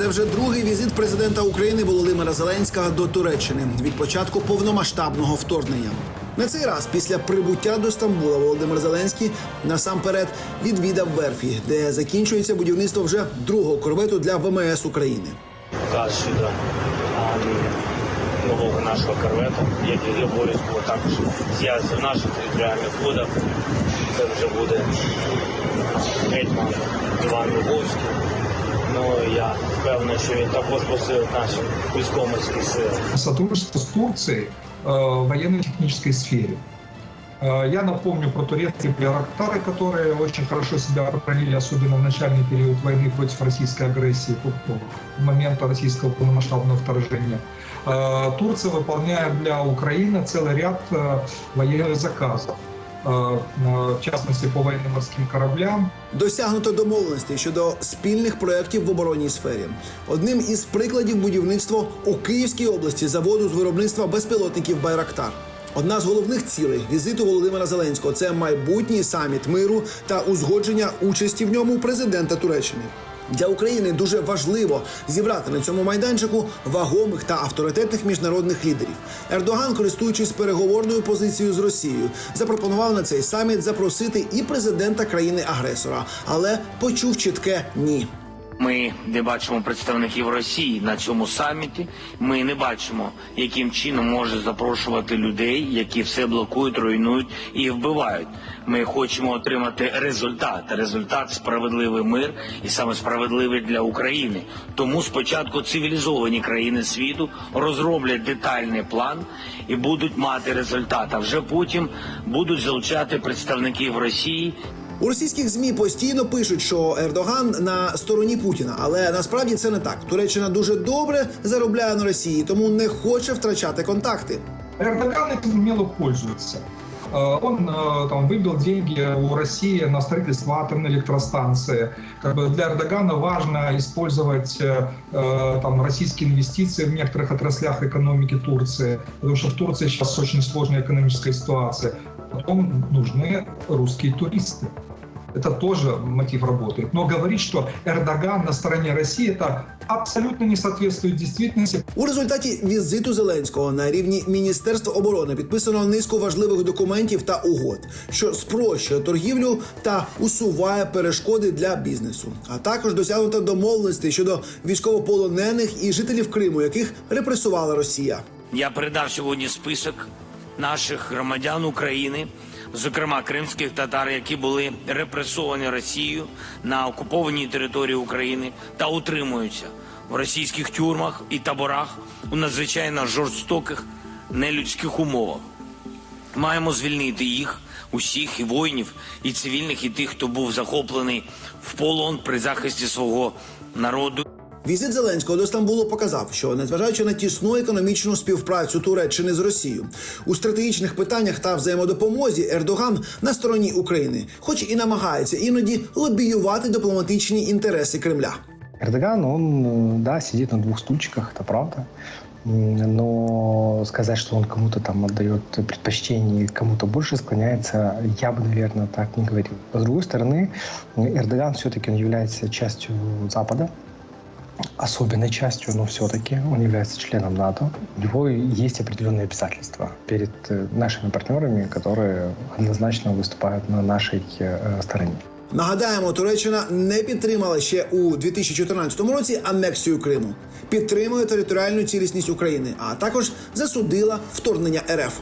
Це вже другий візит президента України Володимира Зеленського до Туреччини від початку повномасштабного вторгнення. На цей раз, після прибуття до Стамбула, Володимир Зеленський насамперед відвідав Верфі, де закінчується будівництво вже другого корвету для ВМС України. щодо а, нового нашого корвета, який обов'язково також з'явиться в наших територіальних водах. Це вже буде гетьман Іван Луговський. Ну я впевнений, що він також посилить наші військово-морські сили. сотрудничество с Турцией э, в военно-технической сфере. Э, Я напомню про турецкие байрактары, которые очень хорошо себя проявили, особенно в начальный период войны против российской агрессии, ну, момента российского полномасштабного вторжения. Э, Турция выполняет для Украины целый ряд э, военных заказов. Э, В частности, по военно-морским кораблям, Досягнуто домовленостей щодо спільних проєктів в оборонній сфері. Одним із прикладів будівництво у Київській області заводу з виробництва безпілотників Байрактар. Одна з головних цілей візиту Володимира Зеленського це майбутній саміт миру та узгодження участі в ньому президента Туреччини. Для України дуже важливо зібрати на цьому майданчику вагомих та авторитетних міжнародних лідерів. Ердоган, користуючись переговорною позицією з Росією, запропонував на цей саміт запросити і президента країни-агресора, але почув чітке ні. Ми не бачимо представників Росії на цьому саміті. Ми не бачимо, яким чином може запрошувати людей, які все блокують, руйнують і вбивають. Ми хочемо отримати результат. Результат справедливий мир і саме справедливий для України. Тому спочатку цивілізовані країни світу розроблять детальний план і будуть мати результат. А вже потім будуть залучати представників Росії У російських змі постійно пишуть, що Ердоган на стороні Путіна, але насправді це не так. Туреччина дуже добре заробляє на Росії, тому не хоче втрачати контакти. Эрдоган этим умело пользуется. Э, Он э, там выбил деньги у России на строительство атомной электростанции. Как бы для Эрдогана важно использовать э, э, там российские инвестиции в некоторых отраслях экономики Турции, потому что в Турции сейчас очень сложная экономическая ситуация. Потом нужны русские туристы. Это тоже мотив работает. Но говорить, что Эрдоган на стороне России, это абсолютно не соответствует действительности. У результаті візиту Зеленського на рівні Міністерства оборони підписано низку важливих документів та угод, що спрощує торгівлю та усуває перешкоди для бізнесу. А також досягнуто домовленостей щодо військовополонених і жителів Криму, яких репресувала Росія. Я передав сьогодні список наших громадян України, зокрема кримських татар, які були репресовані Росією на окупованій території України та утримуються в російських тюрмах і таборах у надзвичайно жорстоких нелюдських умовах. Маємо звільнити їх, усіх і воїнів, і цивільних, і тих, хто був захоплений в полон при захисті свого народу. Візит Зеленського до Стамбулу показав, що незважаючи на тісну економічну співпрацю Туреччини з Росією, у стратегічних питаннях та взаємодопомозі Ердоган на стороні України, хоч і намагається іноді лобіювати дипломатичні інтереси Кремля. Эрдоган, он, э, да, сидит на двух стульчиках, это правда. М, Но сказать, что он кому-то там отдает предпочтение, кому-то больше склоняется, я бы, наверное, так не говорил. С другой стороны, Эрдоган все-таки он является частью Запада, особенной частью, но все-таки он является членом НАТО. У него есть определенные обязательства перед э, нашими партнерами, которые однозначно выступают на нашей э, стороне. Нагадаємо, Туреччина не підтримала ще у 2014 році анексію Криму, підтримує територіальну цілісність України, а також засудила вторгнення РФ.